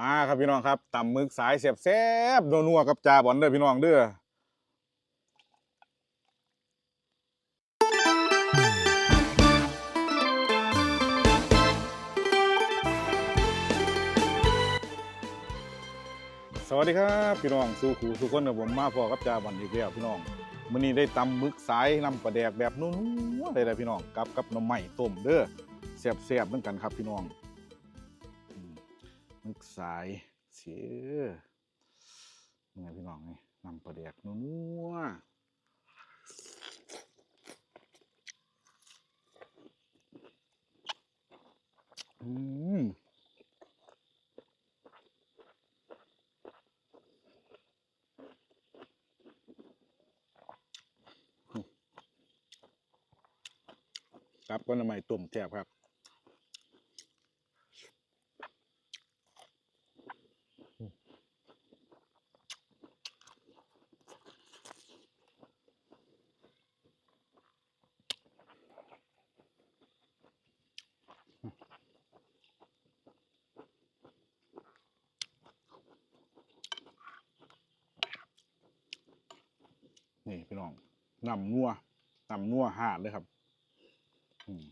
มาครับพี่น้องครับตำมึกสายเสียบแซ่บนัวๆกับจ่าบอลเด้อพี่น้องเด้อสวัสดีครับพี่น้องสู่ขู่สุกคนกับผมมาพอกับจ่าบอลอีกแล้วพี่น้องมื้อนี้ได้ตำมึกสายน้ำปลาแดกแบบนัวๆเลยนะพี่น้องกับกับน้ำใหม่ต้มเด้อแซ่บๆเหมือนกันครับพี่น้องึกสายเสียนี่ไงพี่น้องนี่น้ำปลาแดกนัวอืมครับก็น้ำใหม่ต้มแซ่บครับ นี่พี่น้องนำนัวนำนัวหาดเลยครับอืม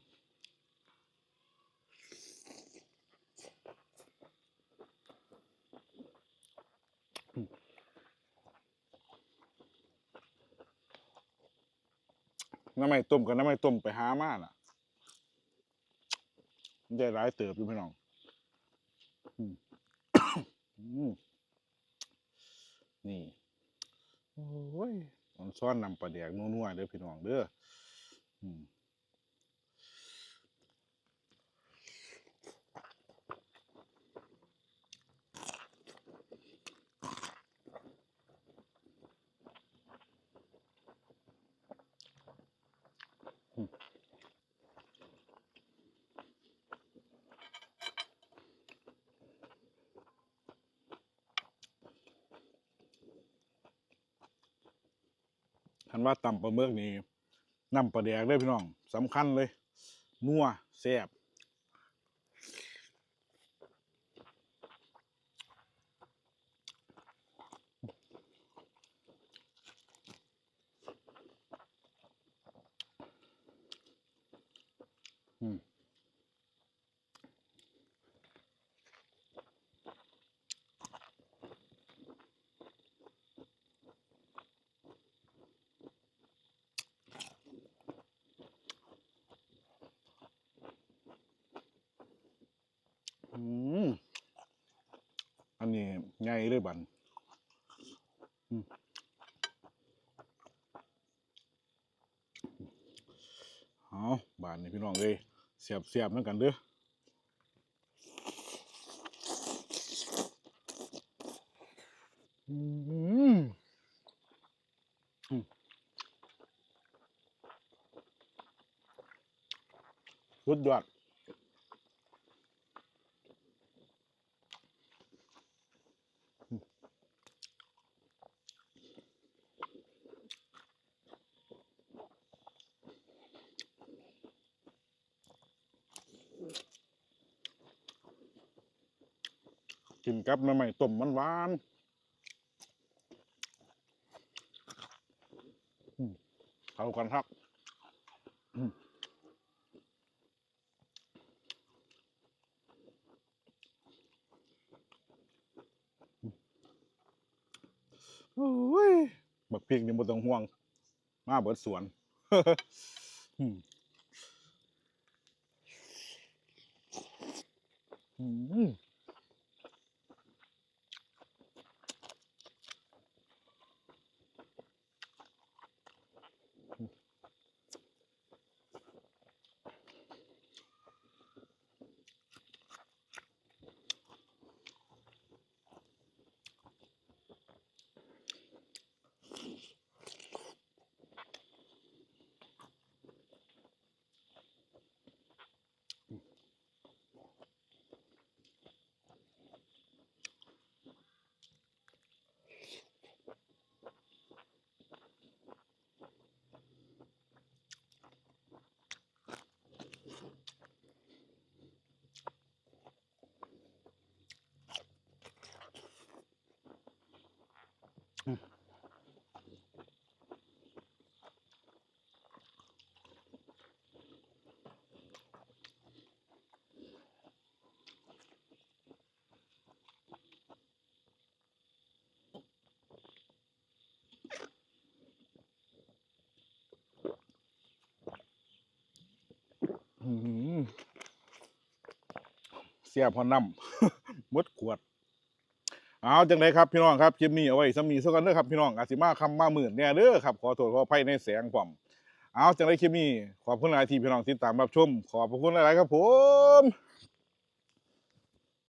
น้ำไม่ต้มกับน้ำไม่ต้มไปหามาน่ะได้ร้ายเติบอยู่พี่น้องอืมนี่ โอ้ย มันซ้อนนำปลาแดกนัวๆเด้อพี่น้องเด้ออืม คันว่าตำปลาเมือกนี่น้ำปลาแดกเด้พี่น้องสำคัญเลยนัวแซ่บอืม อืมอันนี้ใหญ่ เลยบันอืมเอาบานนี่พี่น้องเลยเสียบเสียบๆนั่นกันเด้ออืมอืมสุดยอด กินกับน้ำใหม่ต้มมันหวานๆอืมเข้ากันครับอืมโอ้ยบักพริกนี่บ่ต้องห่วง มาเบิดสวนอืม เสียพอน้ำมดขวด เอาจังไรครับพี่น้องครับคลิปนี้เอาไว้สำนีสักกันเด้อครับพี่น้องอาสิมาคำมาหมื่นเนี่ยเด้อครับขอโทษขออภัยในแสงผมเอาจังไรคลิปนี้ขอบคุณหลายทีพี่น้องติดตามรับชมขอบคุณหลายๆครับผม